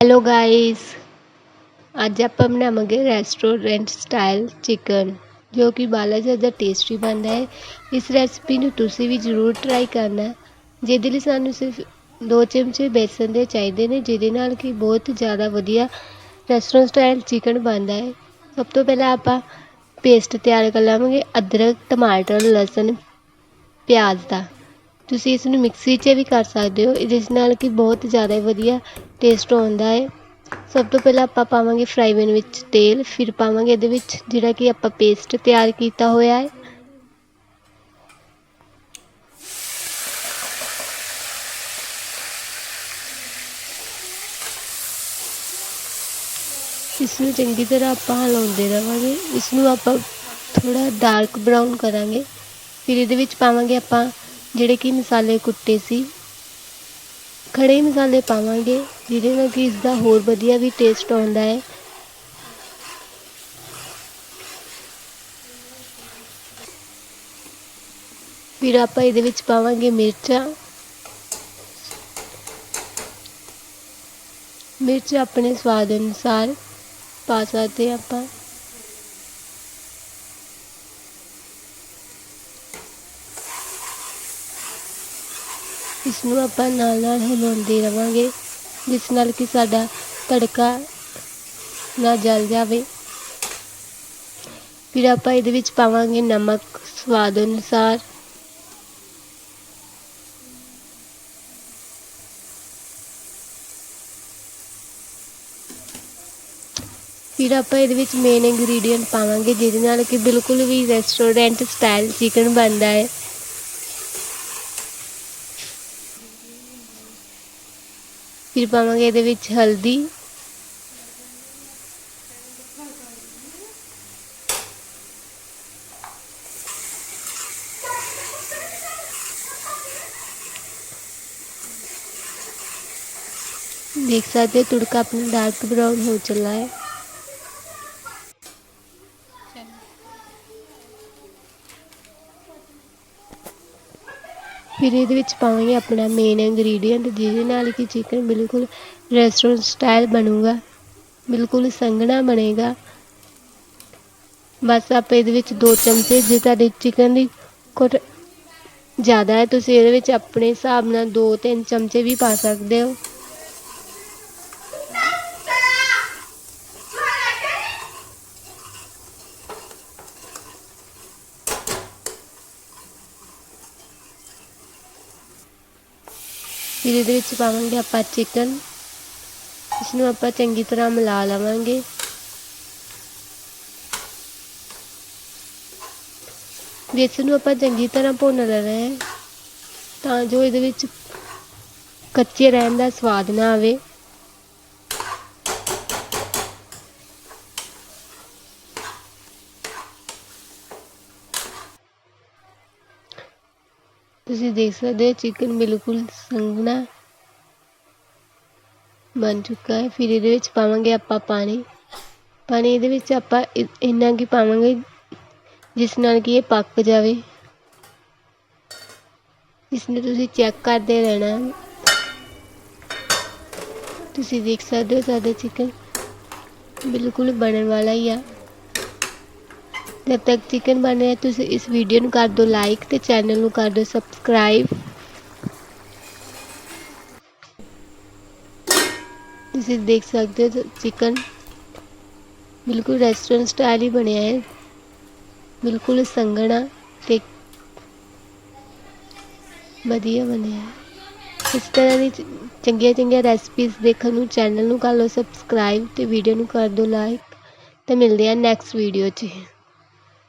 Hello guys ਅੱਜ ਆਪਾਂ ਬਣਾਵਾਂਗੇ ਰੈਸਟੋਰੈਂਟ ਸਟਾਈਲ ਚਿਕਨ ਜੋ ਕਿ ਬਾਲਾ ਜ਼ਿਆਦਾ ਟੇਸਟੀ ਬਣਦਾ ਹੈ। ਇਸ ਰੈਸਪੀ ਨੂੰ ਤੁਸੀਂ ਵੀ ਜ਼ਰੂਰ ਟਰਾਈ ਕਰਨਾ ਜਿਹਦੇ ਲਈ ਸਾਨੂੰ ਸਿਰਫ ਦੋ ਚਮਚੇ ਬੇਸਨ ਦੇ ਚਾਹੀਦੇ ਨੇ, ਜਿਹਦੇ ਨਾਲ ਕਿ ਬਹੁਤ ਜ਼ਿਆਦਾ ਵਧੀਆ ਰੈਸਟੋਰੈਂਟ ਸਟਾਈਲ ਚਿਕਨ ਬਣਦਾ ਹੈ। ਸਭ ਤੋਂ ਪਹਿਲਾਂ ਆਪਾਂ ਪੇਸਟ ਤਿਆਰ ਕਰ ਲਵਾਂਗੇ ਅਦਰਕ, ਟਮਾਟਰ, ਲਸਣ, ਪਿਆਜ਼ ਦਾ। ਤੁਸੀਂ ਇਸ ਨੂੰ ਮਿਕਸੀ 'ਚ ਵੀ ਕਰ ਸਕਦੇ ਹੋ ਜਿਸ ਨਾਲ ਕਿ ਬਹੁਤ ਜ਼ਿਆਦਾ ਵਧੀਆ ਟੇਸਟ ਆਉਂਦਾ ਹੈ। ਸਭ ਤੋਂ ਪਹਿਲਾਂ ਆਪਾਂ ਪਾਵਾਂਗੇ ਫਰਾਈ ਪੈਨ ਵਿੱਚ ਤੇਲ, ਫਿਰ ਪਾਵਾਂਗੇ ਇਹਦੇ ਵਿੱਚ ਜਿਹੜਾ ਕਿ ਆਪਾਂ ਪੇਸਟ ਤਿਆਰ ਕੀਤਾ ਹੋਇਆ ਹੈ। ਇਸ ਨੂੰ ਚੰਗੀ ਤਰ੍ਹਾਂ ਆਪਾਂ ਹਿਲਾਉਂਦੇ ਰਵਾਂਗੇ ਇਸ ਨੂੰ ਆਪਾਂ ਥੋੜਾ ਡਾਰਕ ਬਰਾਊਨ ਕਰਾਂਗੇ। ਫਿਰ ਇਹਦੇ ਵਿੱਚ ਪਾਵਾਂਗੇ ਆਪਾਂ ਜਿਹੜੇ ਕਿ ਮਸਾਲੇ ਕੁੱਟੇ ਸੀ। ਖੜੇ ਮਸਾਲੇ ਪਾਵਾਂਗੇ, ਜਿਹਦੇ ਨਾਲ ਕਿ ਇਸ ਦਾ ਹੋਰ ਵਧੀਆ ਵੀ ਟੇਸਟ ਆਉਂਦਾ ਹੈ। ਫਿਰ ਆਪਾਂ ਇਹਦੇ ਵਿੱਚ ਪਾਵਾਂਗੇ ਮਿਰਚਾਂ। ਮਿਰਚ ਆਪਣੇ ਸਵਾਦ ਅਨੁਸਾਰ ਪਾ ਸਕਦੇ ਆਪਾਂ। ਇਸ ਨੂੰ ਆਪਾਂ ਨਾਲ ਨਾਲ ਹਿਲਾਉਂਦੇ ਰਵਾਂਗੇ, ਜਿਸ ਨਾਲ ਕਿ ਸਾਡਾ ਤੜਕਾ ਨਾ ਜਲ ਜਾਵੇ। ਫਿਰ ਆਪਾਂ ਇਹਦੇ ਵਿੱਚ ਪਾਵਾਂਗੇ ਨਮਕ ਸਵਾਦ ਅਨੁਸਾਰ। ਫਿਰ ਆਪਾਂ ਇਹਦੇ ਵਿੱਚ ਮੇਨ ਇੰਗਰੀਡੀਅੰਟ ਪਾਵਾਂਗੇ, ਜਿਹਦੇ ਨਾਲ ਕਿ ਬਿਲਕੁਲ ਵੀ ਰੈਸਟੋਰੈਂਟ ਸਟਾਈਲ ਚਿਕਨ ਬਣਦਾ ਹੈ। ਫਿਰ ਪਾਵਾਂਗੇ ਇਹਦੇ ਵਿੱਚ ਹਲਦੀ देख सकते हो तुड़का अपना डार्क ब्राउन हो चला है ਫਿਰ ਇਹਦੇ ਵਿੱਚ ਪਾਵਾਂਗੇ ਆਪਣਾ ਮੇਨ ਇੰਗਰੀਡੀਅੰਟ ਜਿਹਦੇ ਨਾਲ ਕਿ ਚਿਕਨ ਬਿਲਕੁਲ ਰੈਸਟੋਰੈਂਟ ਸਟਾਈਲ ਬਣੂਗਾ, ਬਿਲਕੁਲ ਸੰਘਣਾ ਬਣੇਗਾ। ਬਸ ਆਪਾਂ ਇਹਦੇ ਵਿੱਚ ਦੋ ਚਮਚੇ ਜੇ ਤੁਹਾਡੇ ਚਿਕਨ ਦੀ ਕੁੱਟ ਜ਼ਿਆਦਾ ਹੈ, ਤੁਸੀਂ ਇਹਦੇ ਵਿੱਚ ਆਪਣੇ ਹਿਸਾਬ ਨਾਲ ਦੋ ਤਿੰਨ ਚਮਚੇ ਵੀ ਪਾ ਸਕਦੇ ਹੋ। ਫਿਰ ਇਹਦੇ ਵਿੱਚ ਪਾਵਾਂਗੇ ਆਪਾਂ ਚਿਕਨ ਇਸ ਨੂੰ ਆਪਾਂ ਚੰਗੀ ਤਰ੍ਹਾਂ ਮਿਲਾ ਲਵਾਂਗੇ। ਵੇਸਣ ਨੂੰ ਆਪਾਂ ਚੰਗੀ ਤਰ੍ਹਾਂ ਭੁੰਨ ਲੈਣਾ ਹੈ, ਤਾਂ ਜੋ ਇਹਦੇ ਵਿੱਚ ਕੱਚੇ ਰਹਿਣ ਦਾ ਸਵਾਦ ਨਾ ਆਵੇ। ਤੁਸੀਂ ਦੇਖ ਸਕਦੇ ਹੋ ਚਿਕਨ ਬਿਲਕੁਲ ਸੰਘਣਾ ਬਣ ਚੁੱਕਾ ਹੈ। ਫਿਰ ਇਹਦੇ ਵਿੱਚ ਪਾਵਾਂਗੇ ਆਪਾਂ ਪਾਣੀ। ਪਾਣੀ ਇਹਦੇ ਵਿੱਚ ਆਪਾਂ ਇੰਨਾ ਕੀ ਪਾਵਾਂਗੇ, ਜਿਸ ਨਾਲ ਕਿ ਇਹ ਪੱਕ ਜਾਵੇ। ਇਸ ਨੂੰ ਤੁਸੀਂ ਚੈੱਕ ਕਰਦੇ ਰਹਿਣਾ। ਤੁਸੀਂ ਦੇਖ ਸਕਦੇ ਹੋ, ਸਾਡਾ ਚਿਕਨ ਬਿਲਕੁਲ ਬਣਨ ਵਾਲਾ ਹੀ ਆ। ਜਦ ਤੱਕ ਚਿਕਨ ਬਣ ਰਿਹਾ, ਤੁਸੀਂ ਇਸ ਵੀਡੀਓ ਨੂੰ ਕਰ ਦਿਓ ਲਾਈਕ ਤੇ ਚੈਨਲ ਨੂੰ ਕਰ ਦਿਓ ਸਬਸਕ੍ਰਾਈਬ ਤੁਸੀਂ ਦੇਖ ਸਕਦੇ ਹੋ ਚਿਕਨ ਬਿਲਕੁਲ ਰੈਸਟੋਰੈਂਟ ਸਟਾਈਲ ਹੀ ਬਣਿਆ ਹੈ। ਬਿਲਕੁਲ ਸੰਘਣਾ ਤੇ ਵਧੀਆ ਬਣਿਆ ਹੈ। ਇਸ ਤਰ੍ਹਾਂ ਦੀ ਚੰਗੀਆਂ ਚੰਗੀਆਂ ਰੈਸਪੀਜ਼ ਦੇਖਣ ਨੂੰ ਚੈਨਲ ਨੂੰ ਕਰ ਲਓ ਸਬਸਕ੍ਰਾਈਬ ਤੇ ਵੀਡੀਓ ਨੂੰ ਕਰ ਦਿਓ ਲਾਈਕ ਤੇ ਮਿਲਦੇ ਆ ਨੈਕਸਟ ਵੀਡੀਓ 'ਚ।